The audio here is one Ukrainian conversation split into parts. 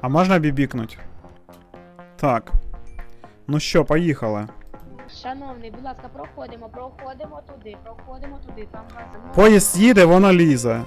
А можна бібікнуть? Так. Ну що, поїхали. Шановний, будь ласка, проходимо, проходимо туди, проходимо туди, там газимо. Поїзд їде, воно лізе.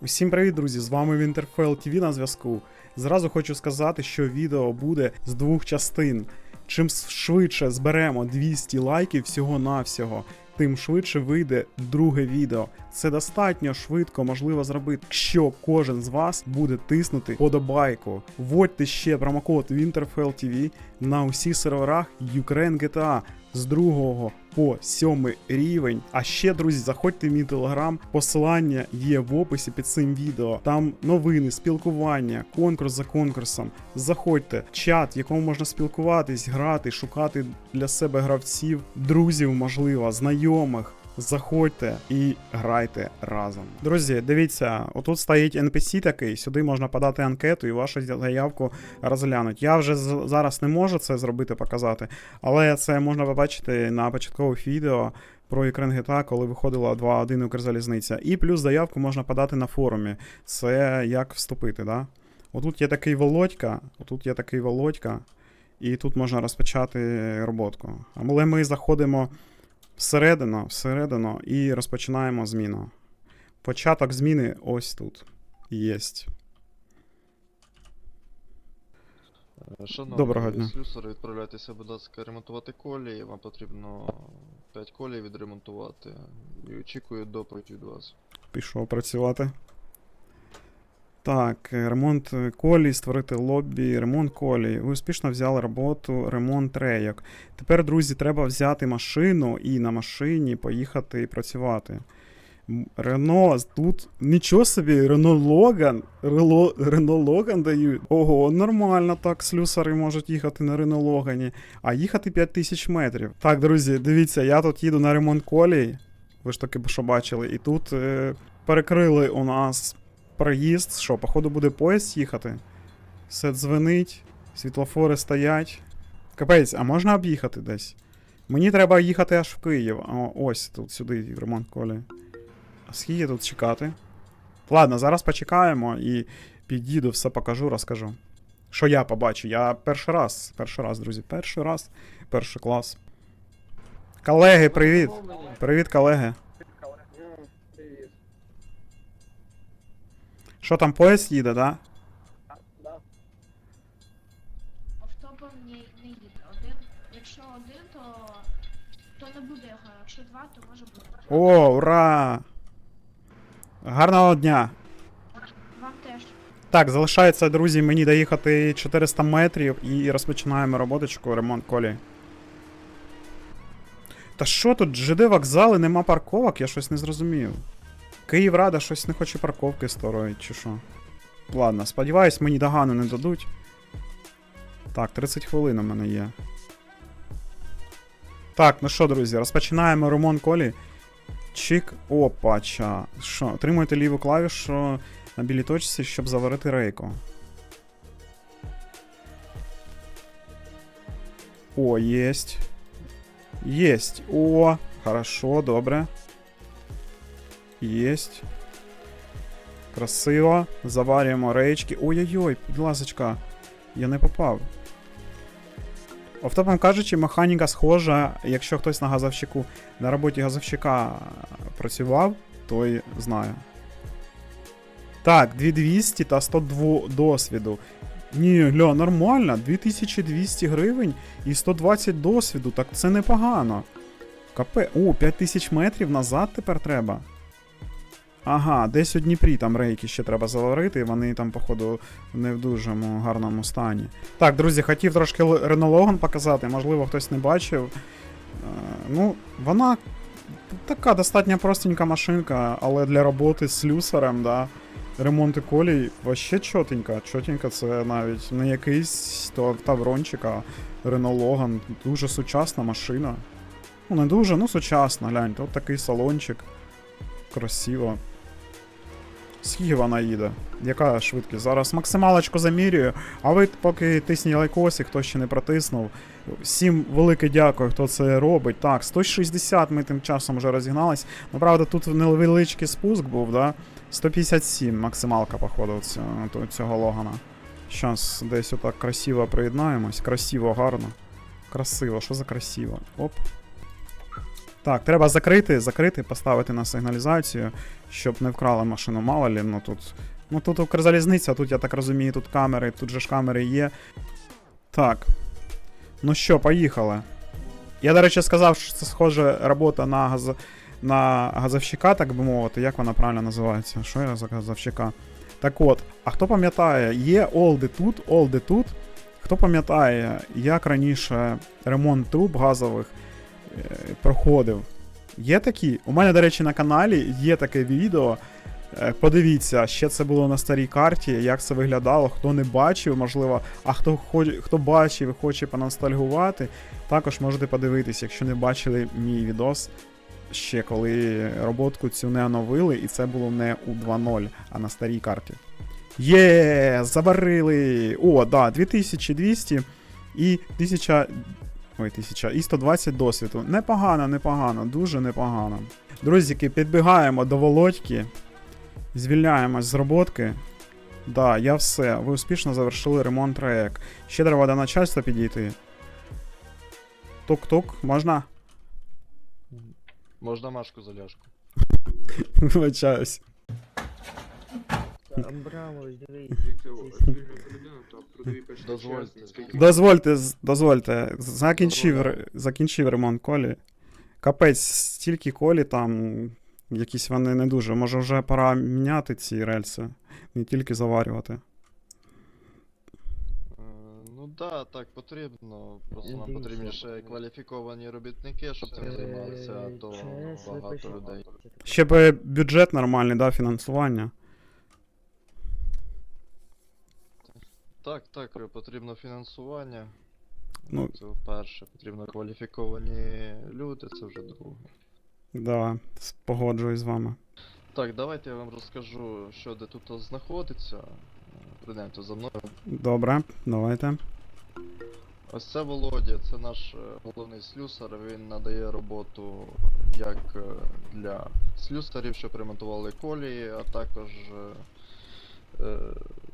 Усім привіт, друзі! З вами Winterfell TV на зв'язку. Зразу хочу сказати, що відео буде з двох частин. Чим швидше зберемо 200 лайків всього-навсього, тим швидше вийде друге відео. Це достатньо швидко можливо зробити, якщо кожен з вас буде тиснути подобайку. Вводьте ще промокод WinterfellTV на усіх серверах Ukraine GTA з 2 по 7 рівень. А ще, друзі, заходьте в мій телеграм. Посилання є в описі під цим відео. Там новини, спілкування, конкурс за конкурсом. Заходьте, чат, в якому можна спілкуватись, грати, шукати для себе гравців, друзів, можливо, знайомих. Заходьте і грайте разом. Друзі, дивіться, отут стоїть NPC такий, сюди можна подати анкету і вашу заявку розглянуть. Я вже зараз не можу це зробити, показати, але це можна побачити на початкових відео про Ukraine GTA, коли виходила 2.1 Укрзалізниця. І плюс заявку можна подати на форумі. Це як вступити, да? Отут є такий Володька, отут є такий Володька, і тут можна розпочати роботку. Але ми заходимо всередину, всередину і розпочинаємо зміну. Початок зміни ось тут. Єсть. Шановні Доброго дня. слюсари, відправляйтеся, будь ласка, ремонтувати колії. Вам потрібно 5 колій відремонтувати. І очікую доповідь від вас. Пішов працювати. Так, е, ремонт е, колій, створити лобі, ремонт колій. Ви успішно взяли роботу, ремонт рейок. Тепер, друзі, треба взяти машину і на машині поїхати і працювати. Рено, тут нічого собі, Рено Логан. Рело, Рено Логан дають. Ого, нормально так, слюсари можуть їхати на Рено Логані, а їхати 5000 метрів. Так, друзі, дивіться, я тут їду на ремонт колій. Ви ж таки що бачили, і тут е, перекрили у нас проїзд. Що, походу буде поїзд їхати? Все дзвенить, світлофори стоять. Капець, а можна об'їхати десь? Мені треба їхати аж в Київ. О, ось тут сюди ремонт колі. А скільки тут чекати? Ладно, зараз почекаємо і під'їду, все покажу, розкажу. Що я побачу? Я перший раз, перший раз, друзі, перший раз, перший клас. Колеги, привіт! Привіт, колеги. Що там поїзд їде, да? Автопом не, не їде. Один, якщо один, то, то не буде його, якщо два, то може бути. О, ура! Гарного дня! Вам теж. Так, залишається, друзі, мені доїхати 400 метрів і розпочинаємо роботочку, ремонт колі. Та що тут, ЖД вокзали, нема парковок, я щось не зрозумів. Київрада щось не хоче парковки строїть, чи що. Ладно, сподіваюсь, мені догану не дадуть. Так, 30 хвилин у мене є. Так, ну що, друзі, розпочинаємо ремонт колі. Чик, опача. Що, отримуєте ліву клавішу на білій точці, щоб заварити рейку. О, єсть. Єсть. О, хорошо, добре. Єсть. Красиво. Заварюємо рейчки. Ой-ой-ой, будь. Я не попав. Автопом кажучи, механіка схожа, якщо хтось на газовщику на роботі газовщика працював, той знає. Так, 2200 та 102 досвіду. Ні, гля, нормально. 2200 гривень і 120 досвіду. Так це непогано. Капе. О, 5000 метрів назад тепер треба. Ага, десь у Дніпрі там рейки ще треба заварити, вони там, походу, не в дуже гарному стані. Так, друзі, хотів трошки Renault Logan показати, можливо, хтось не бачив. Е, ну, вона така достатньо простенька машинка, але для роботи з слюсарем, да, ремонти колій вообще чотенька. Чотенька це навіть не якийсь то таврончик, а Renault Logan. Дуже сучасна машина. Ну, не дуже, ну сучасна, гляньте, от такий салончик. Красиво. Скільки вона їде? Яка швидкість? Зараз максималочку замірюю, а ви поки тисніть лайкоси, хто ще не протиснув. Всім велике дякую, хто це робить. Так, 160 ми тим часом вже розігнались. Ну, правда, тут невеличкий спуск був, да? 157 максималка, походу, цього, Логана. Щас десь отак красиво приєднаємось. Красиво, гарно. Красиво, що за красиво? Оп. Так, треба закрити, закрити, поставити на сигналізацію, щоб не вкрали машину. Мало ну тут. Ну тут Укрзалізниця, тут, я так розумію, тут камери, тут же ж камери є. Так. Ну що, поїхали. Я, до речі, сказав, що це схоже робота на газ... на газовщика, так би мовити. Як вона правильно називається? Що я за газовщика? Так от, а хто пам'ятає, є олди тут, олди тут. Хто пам'ятає, як раніше ремонт труб газових проходив? Є такі? У мене, до речі, на каналі є таке відео. Е, Подивіться, ще це було на старій карті, як це виглядало. Хто не бачив, можливо, а хто хто бачив і хоче поностальгувати, також можете подивитись, якщо не бачили мій відос ще коли роботку цю не оновили, і це було не у 2.0, а на старій карті. Є, заварили! О, да, 2200 і 1000. Ой, 1000 і 120 досвіду. Непогано, непогано, дуже непогано. Друзіки, підбігаємо до Володьки. Звільняємось з роботки. Да, я все. Ви успішно завершили ремонт РЕК. Ще треба до начальства підійти. Тук-тук, можна? Можна Машку заляжку. Вибачаюсь. Дивись. Дозвольте. Дозвольте. Закінчив, закінчив ремонт колі. Капець, стільки колі там. Якісь вони не дуже. Може вже пора міняти ці рельси, не тільки заварювати. Е, Ну да, так потрібно. Просто нам потрібні ще кваліфіковані робітники, щоб цим займалися, а то Е, багато людей. Ще б бюджет нормальний, да, фінансування. Так, так, е, потрібно фінансування. Ну. Це вперше. Потрібно кваліфіковані люди, це вже друге. Да, погоджуюсь з вами. Так, давайте я вам розкажу, що де тут знаходиться. Прийдемте за мною. Добре, давайте. Ось це Володя, це наш е, головний слюсар. Він надає роботу як е, для слюсарів, щоб ремонтували колії, а також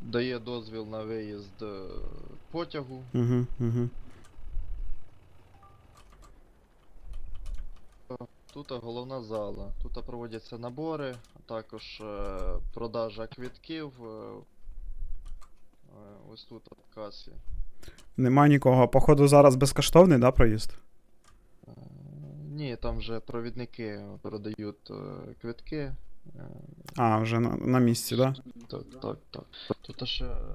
дає дозвіл на виїзд е, потягу. Угу, угу. Тут головна зала. Тут проводяться набори, а також е, продажа квитків. е, ось тут в касі. Нема нікого. Походу зараз безкоштовний, да, проїзд? Ні, там вже провідники продають квитки. А, вже на, на місці, да? Так, так, так. Тут ще е,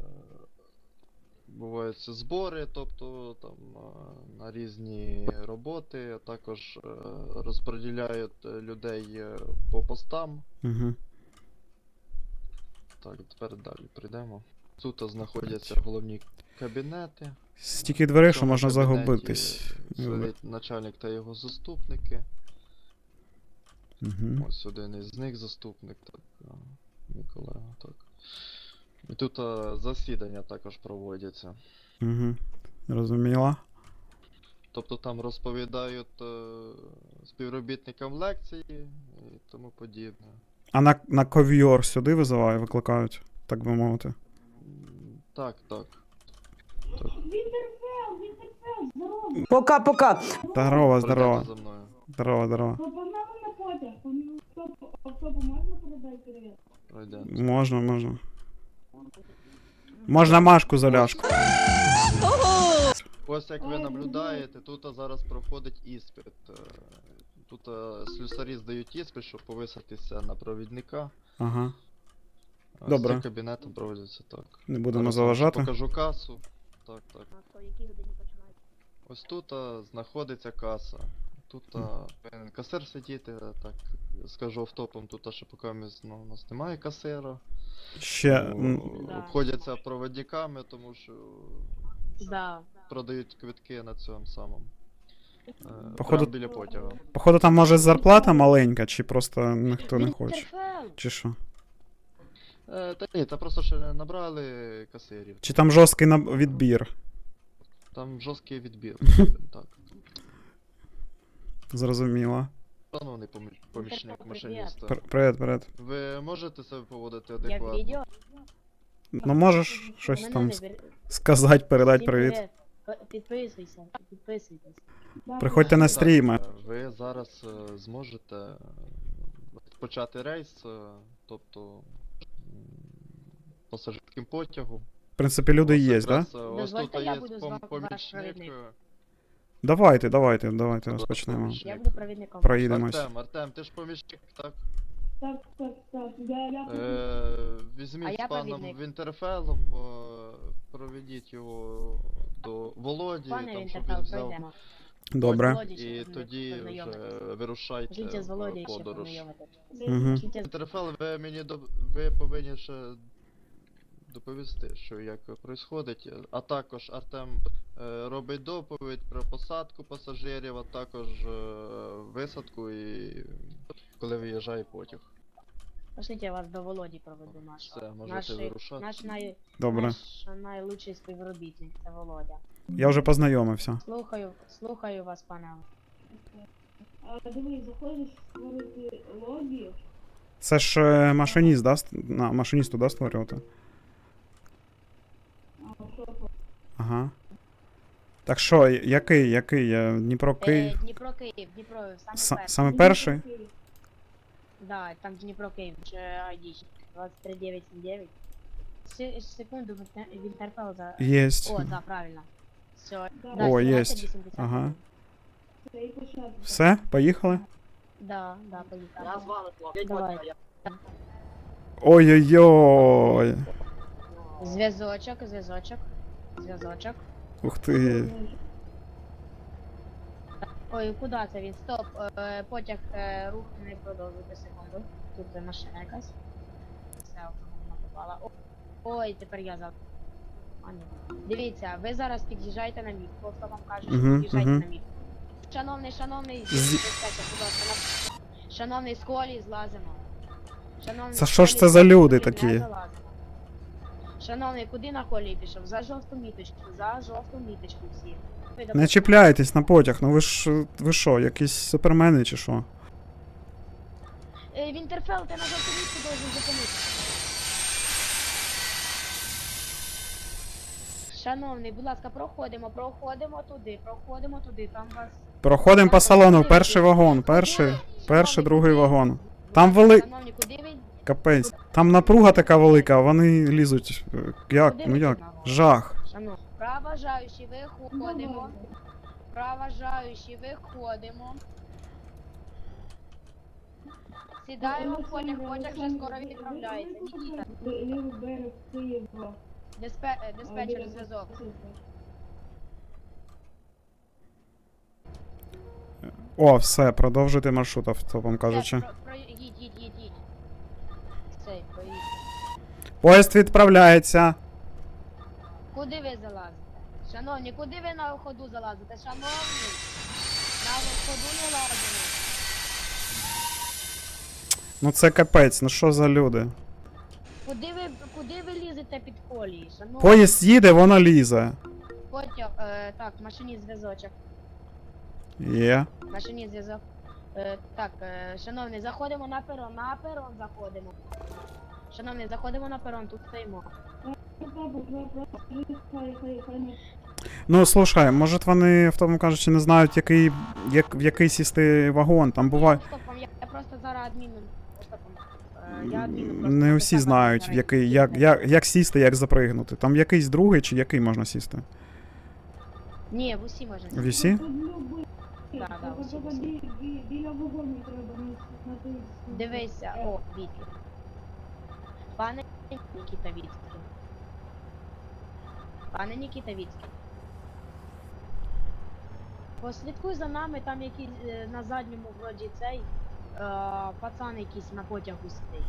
бувають збори, тобто там е, на різні роботи, а також е, розподіляють людей по постам. Угу. Так, тепер далі прийдемо. Тут знаходяться головні кабінети. Стільки дверей, що можна загубитись. Сидить начальник та його заступники. Угу. Ось один із них заступник, так. а, Мій колега, так. І тут а, засідання також проводяться. Угу. Зрозуміло. Тобто там розповідають е, співробітникам лекції і тому подібне. А на, на ковьор сюди визивають, викликають, так би мовити. М, Так, так. Пока-пока. Здорово, Пройдете здорово. за. Здорово, здорово. На потяг. Автобу можна передати привіт? Пройдемо. Можна, можна. Можна Машку за ляшку. Ось як ви наблюдаєте, тут зараз проходить іспит. Е, Тут а, слюсарі здають іспит, щоб повиситися на провідника. Ага. Ось Добре. Цим кабінетом проводиться так. Не будемо Зараз заважати. Покажу касу. Так, так. А то які годині починають? Ось тут а, знаходиться каса. Тут а, повинен касир сидіти, так скажу автопом, тут а, ще поки ми, ну, у нас немає касира. Ще. М, Да. Обходяться проводниками, тому що Да. продають квитки на цьому самому. Е, Походу- прямо біля потяга. Походу, там може зарплата маленька, чи просто ніхто не хоче. Чи що? Е, та ні, та просто ще не набрали касирів. Чи там жорсткий наб- відбір? Там жорсткий відбір. так. Зрозуміло. Шановний помі- помічник Привіт. машиніста, Пр- Привіт, привіт. ви можете себе поводити Я в адекватно? відео. Ну можеш щось там с- сказати, передати привіт. Підписуйся, підписуйтесь. Приходьте на Так, стріми. е, Ви зараз е, зможете е, почати рейс, е, тобто м, пасажирським потягом. В принципі, люди є, да? е, Ось Дозвольте, тут я є буду з вами ваш помічник. провідник. Давайте, давайте, давайте розпочнемо. Я буду провідником. Проїдемось. Артем, Артем, ти ж помічник, так? Так, так, так. Я, я Е, А візьміть я з паном провідник. Вінтерфелом, е, проведіть його до Володі, Пане там, щоб він взяв. пройдемо. Добре. Володі ще І тоді вже познайомитись. вирушайте Жіньте з в Володією ще подорож. познайомитись. Угу. З- Вінтерфел, ви мені до... ви повинні ще доповісти, що як происходить. А також Артем е, робить доповідь про посадку пасажирів, а також е, висадку і коли виїжджає потяг. Пошліть, я вас до Володі проведу нашого. Все, можете Наш, вирушати. наш, най... Добре. наш найлучший співробітник, це Володя. Я вже познайомився. Слухаю, слухаю вас, пане. а, дивись, заходиш створити лобі. Це ж е, машиніст, да? ст- На, машиністу, да, створювати? А, що по- Ага. Так що, який, який? Я Дніпро Е, Київ? Дніпро Київ, Дніпро, саме Са- перший. Саме перший? Да, там Дніпро Київ, чи ID 23979. Се- Секунду, Вінтер- Вінтерфел за... Єсть. О, да, правильно. Все. Да. О, 17, єсть. 80. Ага. Все, поїхали? Да, да, поїхали. Я з вами, Давай. Ой-ой-ой. Зв'язочок, зв'язочок, зв'язочок. Ух ти. Ой, куди це він? Стоп, е, потяг е, рух не продовжуйте секунду. Тут е, машина якась. Все, вона попала. О, Ой, тепер я за. А, ні. Дивіться, ви зараз під'їжджаєте на міг. Просто вам кажуть, що Мгм, під'їжджайте мгм. на міг. Шановний, шановний, З- диспетчер, будь ласка, на... Шановний, з колії злазимо. Шановний, Це з що ж колії це за люди не такі? залазимо. Шановний, куди на колії пішов? За жовту міточку, за жовту міточку всі. Не чіпляйтесь на потяг, ну ви ж ви що, якісь супермени чи що? Е, Вінтерфелл, ти на жовту мітку должен зупинитися. Шановний, будь ласка, проходимо, проходимо туди, проходимо туди, там вас... Проходимо по салону, перший вагон, перший, перший, другий вагон. Там вели. Шановні, куди ви? Капець. Там напруга така велика, вони лізуть. Як? Ну як? Жах. Шановні, проважаючі, виходимо. Проважаючі, виходимо. Сідаємо в потяг, потяг вже скоро відправляється. Нікіта, Лівий берег Києва. диспе- е, диспетчер зв'язок. О, все, продовжуйте маршрут автопом кажучи. Все, про- Поїзд відправляється. Куди ви залазите? Шановні, куди ви на ходу залазите? Шановні, на ходу не лазимо. Ну це капець, ну що за люди? Куди ви, куди ви лізете під колії? Шановні, Поїзд їде, воно лізе. потяг, е, так, машині зв'язочок. Є. Машині зв'язок. Е, так, е, шановний, заходимо на перон, на перон заходимо. Шановний, заходимо на перон, тут стоїмо. Ну слушай, може вони автопом кажучи не знають, який, як, в який сісти вагон. Там буває. Стопом, я, просто зараз адміном. Е, я Не усі знають, в який, як, як, як сісти, як запригнути. Там якийсь другий чи який можна сісти? Ні, в усі можна. В усі? Любий. Да, да, усі, усі. бі- бі- Біля вагонів треба на на той- Дивися, о, Вітки. Пане Нікіта Віцький. Пане Нікіта Віцький. Послідкуй за нами, там якийсь е, на задньому вроді цей е, пацан якийсь на потягу сидить.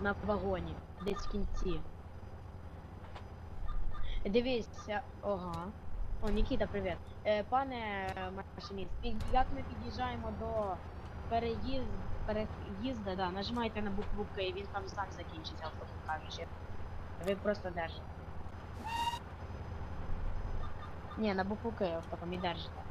На вагоні, десь в кінці. Дивися, ага. О, Нікіта, привіт. Е, пане машиніст, як ми під'їжджаємо до переїзд переїзда, да, нажимаєте на букву К і він там сам закінчиться, просто кажучи. Ви просто держите. Ні, на букву К автопом і держите.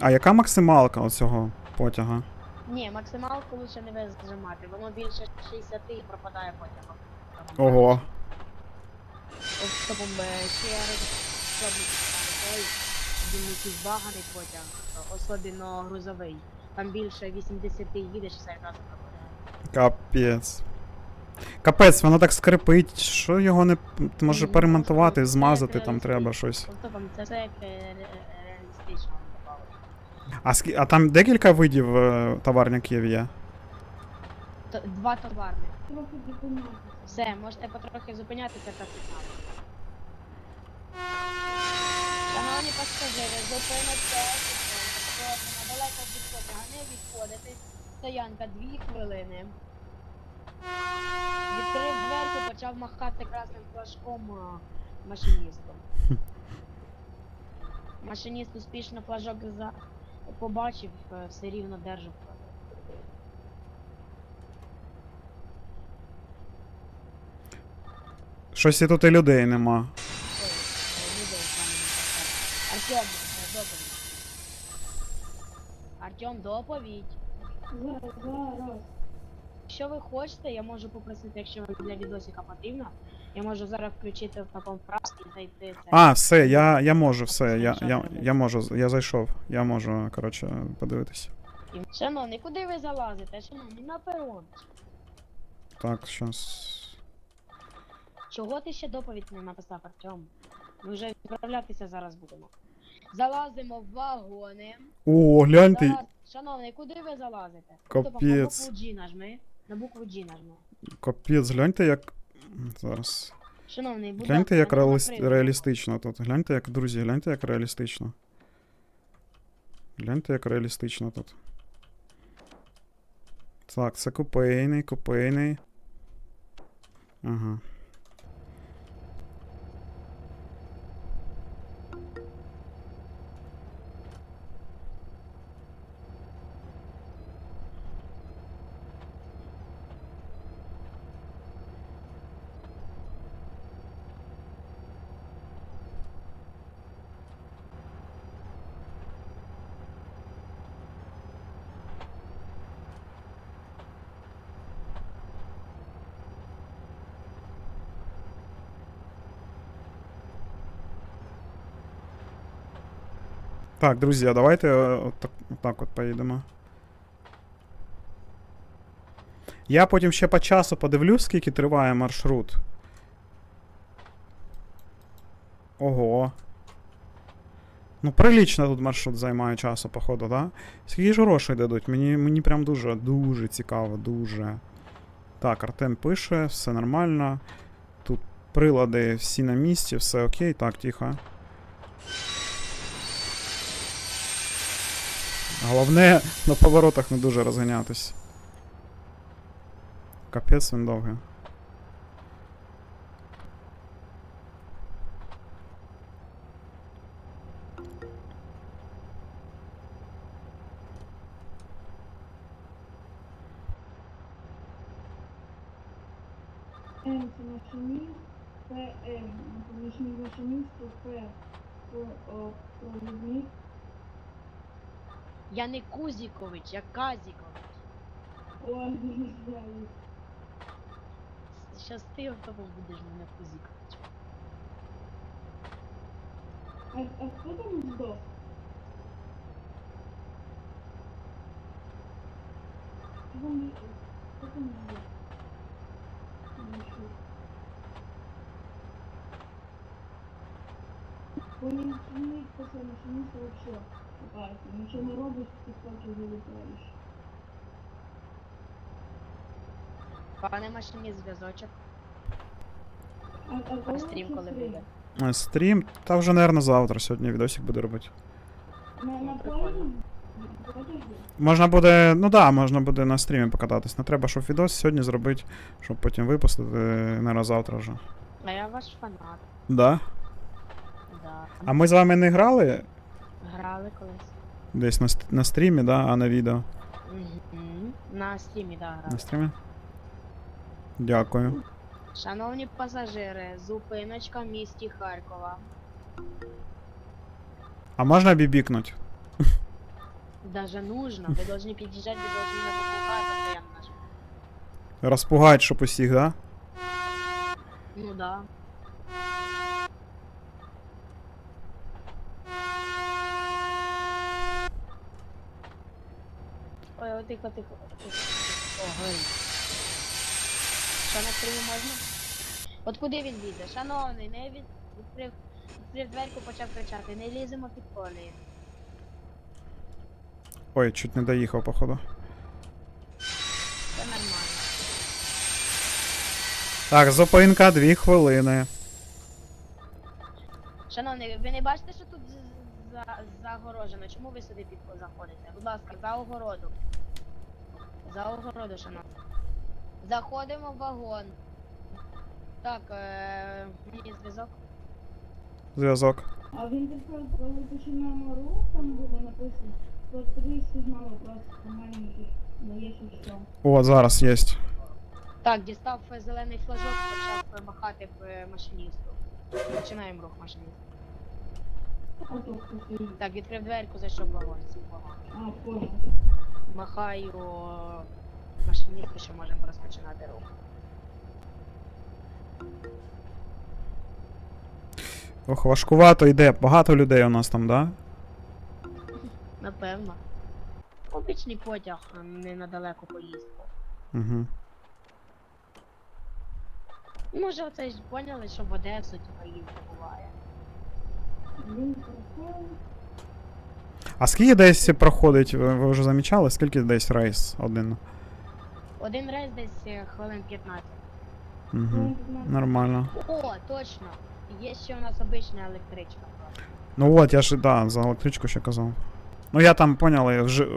А яка максималка оцього потяга? Ні, максималку лучше не визажимати, воно більше 60 і пропадає потягом. Ого. Тобто е, ще той, він якийсь баганий потяг, особливо грузовий. Там більше 80 їдеш і все одразу пропадає. Капець. Капець, воно так скрипить. Що його не. Може Ну, перемонтувати, змазати там треба щось. Тобто вам це як е, реалістично. А, скі... а там декілька видів е, товарників є. Т- Два товарних. Все, можете потрохи зупинятися та сигнал. Шановні пасажири, зупиниться недалеко від потяга, не відходити. Стоянка дві хвилини. Відкрив дверку, почав махати красним флажком а, машиністу. Машиніст успішно флажок за... побачив, е, все рівно держав. Щось і тут і людей нема. Ой, людей не так. Артем, доповідь. Артем, доповідь. Зараз, зараз. Якщо ви хочете, я можу попросити, якщо вам для відосика потрібно, я можу зараз включити в такому фразі і зайти це. А, все, я, я можу, все, я, я, я можу, я зайшов. Я можу, коротше, подивитися. І- Шановний, куди ви залазите? Шановний, на перон. Так, щас. Чого ти ще доповідь не написав, Артем? Ми вже відправлятися зараз будемо. Залазимо в вагони. О, гляньте. Залаз... Шановний, куди ви залазите? Тобто, Капець. G нажми. На букву G нажми. Капець, гляньте, як. Зараз. Шановний, будь Гляньте, як привід. реалістично тут. Гляньте, як, друзі, гляньте, як реалістично. Гляньте, як реалістично тут. Так, це купейний, купейний. Ага. Так, друзі, а давайте е, отак, отак от поїдемо. Я потім ще по часу подивлюсь, скільки триває маршрут. Ого. Ну, прилично тут маршрут займає часу, походу, да? Скільки ж грошей дадуть? Мені, мені прям дуже, дуже цікаво, дуже. Так, Артем пише, все нормально. Тут прилади всі на місці, все окей. Так, тихо. Головне на поворотах не дуже розганятись. Капець він довгий. М це машиніст, П, М, помічник машиністу, П, про- о, провідник, Я не Кузікович, я Казікович. Ой, не знаю. Щас ти в тому будеш мене Кузікович. А, а хто там здох? Хто там, хто там здох? Не чую. Помічник після машиніста вообще. Нічого не робиш, ти поки вилітаєш. Пане машині зв'язочок, А, а, а стрім коли стрім? буде? Е, Стрім, та вже, наверное, завтра сьогодні відосик буде робити. На, на Прикольно. Можна буде, ну да, можна буде на стрімі покататись. Не треба, щоб відос сьогодні зробити, щоб потім випустити, наверное, завтра вже. А я ваш фанат. Да? Да. А ми з вами не грали Грали колись. десь на, ст- на стрімі, да, а на відео. Угу. На стрімі, да, грали. На стрімі? Дякую. Шановні пасажири, зупиночка в місті Харкова. А можна бібікнуть? Даже нужно. Вы должны подъезжать, вы должны на попугая постоянно нажимать. Розпугають, щоб усіх, да? Ну да. Тихо, тихо. тихо. О, горить. Що на криві можна? От куди він лізе? Шановний, не від... відкрив, відкрив дверку, почав кричати. Не ліземо під колії. Ой, чуть не доїхав, походу. Це нормально. Так, зупинка, дві хвилини. Шановний, ви не бачите, що тут за, загорожено? Чому ви сюди під заходите? Будь ласка, за огороду. За огороду, шановний. Заходимо в вагон. Так, е, мені зв'язок. Зв'язок. А в Інтерфел, коли починаємо рух, там буде написано, що три сигнали просто маленьких дає що. О, зараз єсть. Так, дістав е, зелений флажок, почав е, махати е, машиністу. Починаємо рух машиніст. А то хто стоїть. Так, відкрив дверку, зайшов в вагон. сів в вагон. А, понял. Махаю машиністу, що можемо розпочинати рух. Ох, важкувато йде. Багато людей у нас там, да? Напевно. Обичний потяг, не на далеку поїздку. Угу. Може, оце ж поняли, що в Одесу типа їздити буває. А скільки десь проходить, ви ви вже замічали, скільки десь рейс один? Один рейс десь е, хвилин 15. Угу. Нормально. О, точно! Є ще у нас обична електричка. Ну от, я ж да, за електричку ще казав. Ну я там поняли, вже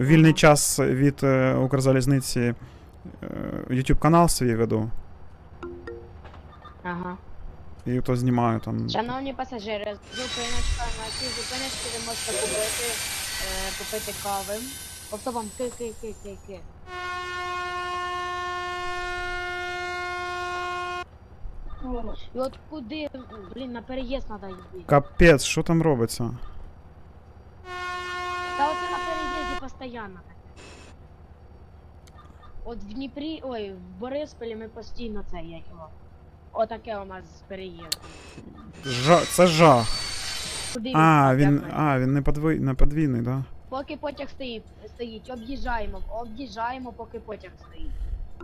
вільний час від е, Укрзалізниці е, YouTube канал свій веду. ага. І то знімаю там. Шановні пасажири, зупиночка, на цій зупиночці ви можете купити, е, купити кави. Тобто вам ки ки ки ки ки. І от куди, блін, на переїзд треба йти. Капець, що там робиться? Та оце на переїзді постійно. От в Дніпрі, ой, в Борисполі ми постійно це як його. Отаке у нас переїзд. Жа... Це жах. Куди А, як він. А, він не подвій... не подвійний, да? Поки потяг стоїть, стоїть, об'їжджаємо, об'їжджаємо, поки потяг стоїть.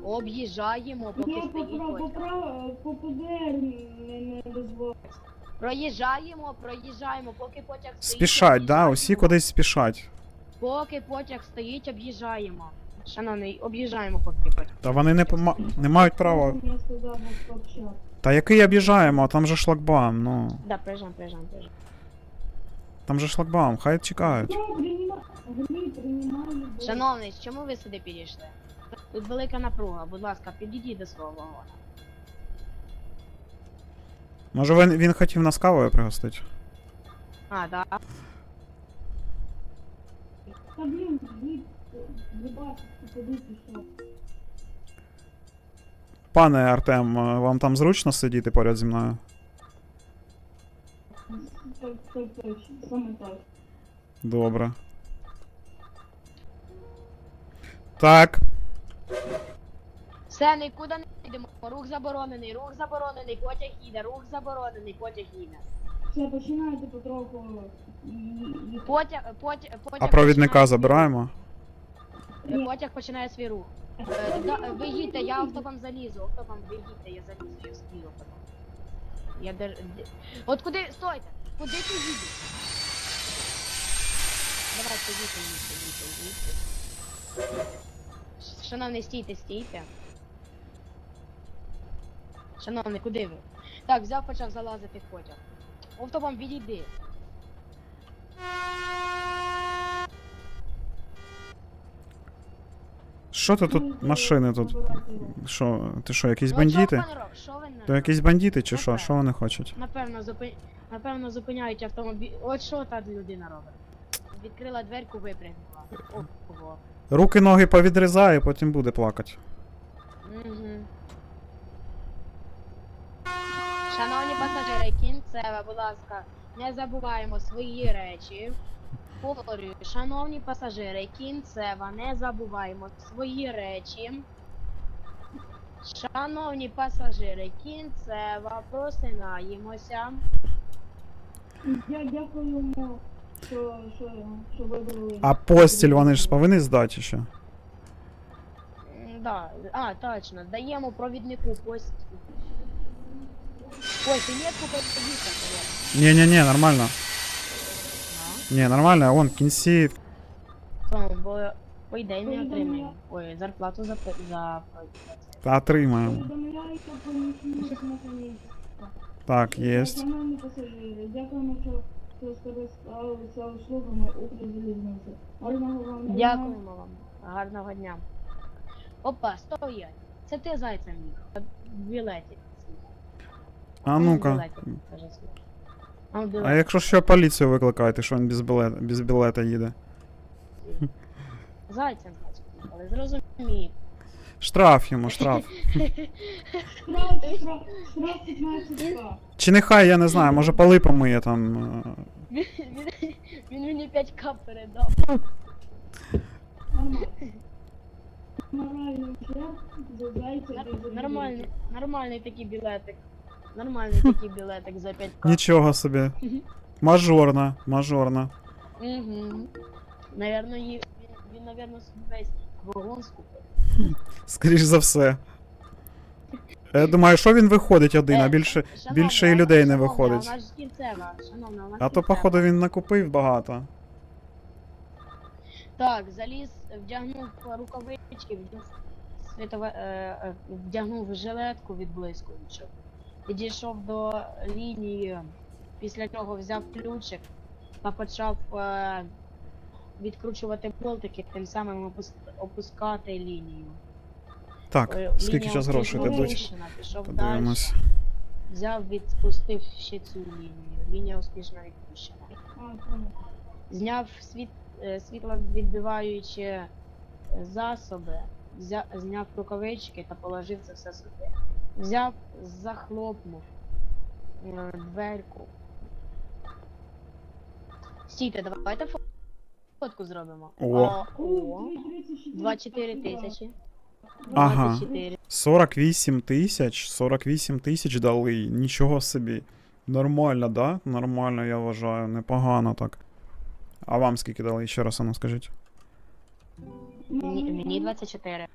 Об'їжджаємо, поки по стоїть прав- потяг. прав- по ПДР не, не. Проїжджаємо, проїжджаємо, поки потяг стоїть. Спішать, да? об'їжджаємо. Усі кудись спішать. Поки потяг стоїть, об'їжджаємо. Шановний, об'їжджаємо, поки. Та вони не, пома... не мають права. Та який об'їжджаємо, там же шлагбаум, ну. Да, приїжджаємо, приїжджаємо, приїжджаємо. Там же шлагбаум, хай чекають. Шановний, чому ви сюди підійшли? Тут велика напруга, будь ласка, підійдіть до свого вагона. Може він, він хотів нас кавою пригостити? А, да. Та блін, грі, Пане Артем, е, вам там зручно сидіти поряд зі мною? Добре. Так. Все, нікуди не йдемо. Рух заборонений, рух заборонений, потяг їде, рух заборонений, потяг їде. Все, починаєте потроху Потяг, потяг, потяг А провідника починає забираємо? Е, Потяг починає свій рух. Е, да, е, Ви їдьте, я автопом залізу, автопом ви їдьте, я залізу, я встигну потім. Я дер... де- От куди, стойте, куди ти їдеш? Давай, їдьте, їдьте, їдьте, їдьте. Ш- Шановний, стійте, стійте. Шановний, куди ви? Так, взяв, почав залазити в потяг. Автопом відійди. Що ти тут машини тут? Що, ти що, якісь Ну, бандити? То якісь бандити чи що? Що вони хочуть? Напевно, зупи... Напевно, зупиняють автомобіль. От що та людина робить? Відкрила дверку. Ого. Руки, ноги повідрізає, потім буде плакати. Угу. Шановні пасажири, кінцева, будь ласка, не забуваємо свої речі. Повторюю, шановні пасажири, кінцева, не забуваємо свої речі. Шановні пасажири, кінцева, просинаємося. Я дякуємо, що, що, що вибрали. А постіль вони ж повинні здати ще. М, Да. А, точно. Даємо провіднику пост. Ой, ти є поїхати. Ні-ні-ні, нормально. Ні, нормально, вон в кінці. Тому, бо по не отримаємо. Ой, зарплату за пе- за Та отримаємо. Повідомляється. Так, єсть. Шановні пасажири, дякуємо, що, що скористалися услугами Укрзалізниці. Гарного вам дня. Дякуємо вам. Гарного дня. Опа, стоять. Це ти зайцем їх. Білеті. А ну-ка. білеті, каже. А А якщо що поліцію викликаєте, що він без білета, без білета їде. Зайцем, але зрозумій. Штраф йому, штраф. Штраф, штраф, штраф 15к. Чи нехай, я не знаю, може поли помиє там. е, Він, він, він мені 5к передав. Нормальний, нормальний такий білетик. Нормальний такий білетик за 5к. Нічого собі. Мажорна, мажорна. Угу. Наверно, він, він, наверно, весь вагон скупив. Скоріш за все. Я думаю, що він виходить один, а Е, більше. Шановна, більше і а- людей не шановна, виходить. А ж кінцева, шановна, нас А то, кінцева. походу, він накупив багато. Так, заліз, вдягнув рукавички, вдягнув світове, е, е, вдягнув жилетку від блискавичок. Підійшов до лінії, після цього взяв ключик та почав е, відкручувати болтики, тим самим опускати лінію. Так, Е, скільки лінія зараз грошей успішно дадуть? Пішов далі, Подивимось. взяв, відпустив ще цю лінію. Лінія успішно відпущена. Зняв світ, е, світловідбиваючі е, засоби, взя, зняв рукавички та положив це все сюди. Взяв, захлопнув е, дверку. Стійте, давайте фотку зробимо. О. А, О, о, 34 24 тисячі. Ага. 24. 48 тисяч, 48 тисяч дали. Нічого собі. Нормально, да? Нормально, я вважаю. Непогано так. А вам скільки дали? Ще раз, а ну скажіть. Мені, мені 24.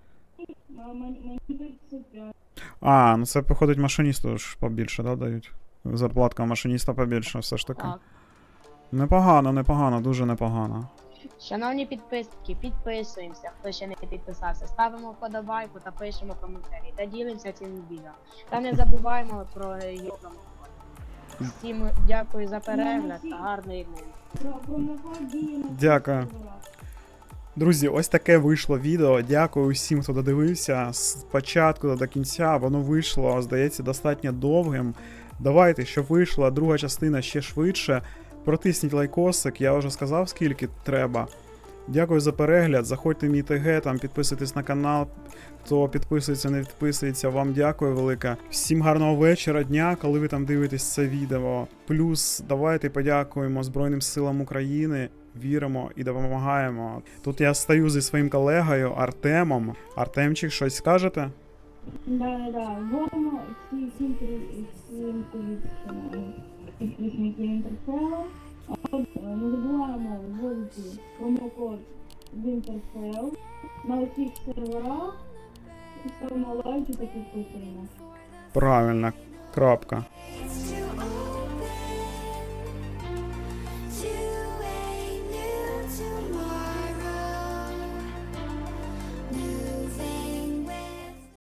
Мені мені 35. А, ну це походить машиністу ж побільше, да, дають? Зарплатка машиніста побільше, все ж таки. Так. Непогано, непогано, дуже непогано. Шановні підписники, підписуємося, хто ще не підписався. Ставимо вподобайку та пишемо коментарі та ділимося цим відео. Та не забуваємо про його. Всім дякую за перегляд та гарної дні. Дякую. Друзі, ось таке вийшло відео. Дякую всім, хто додивився з початку до кінця. Воно вийшло, здається, достатньо довгим. Давайте, щоб вийшла друга частина ще швидше. Протисніть лайкосик, я вже сказав, скільки треба. Дякую за перегляд. Заходьте в мій ТГ, там підписуйтесь на канал. Хто підписується, не підписується, вам дякую велике. Всім гарного вечора, дня, коли ви там дивитесь це відео. Плюс давайте подякуємо Збройним силам України. Віримо і допомагаємо. Тут я стою зі своїм колегою Артемом. Артемчик, щось скажете? Да, да, да. Всі всім всім привіт, шановні Інтерфела. Не забуваємо вводити промокод Winterfell на усіх серверах. І ставимо лайки та підписуємо. Правильно, крапка.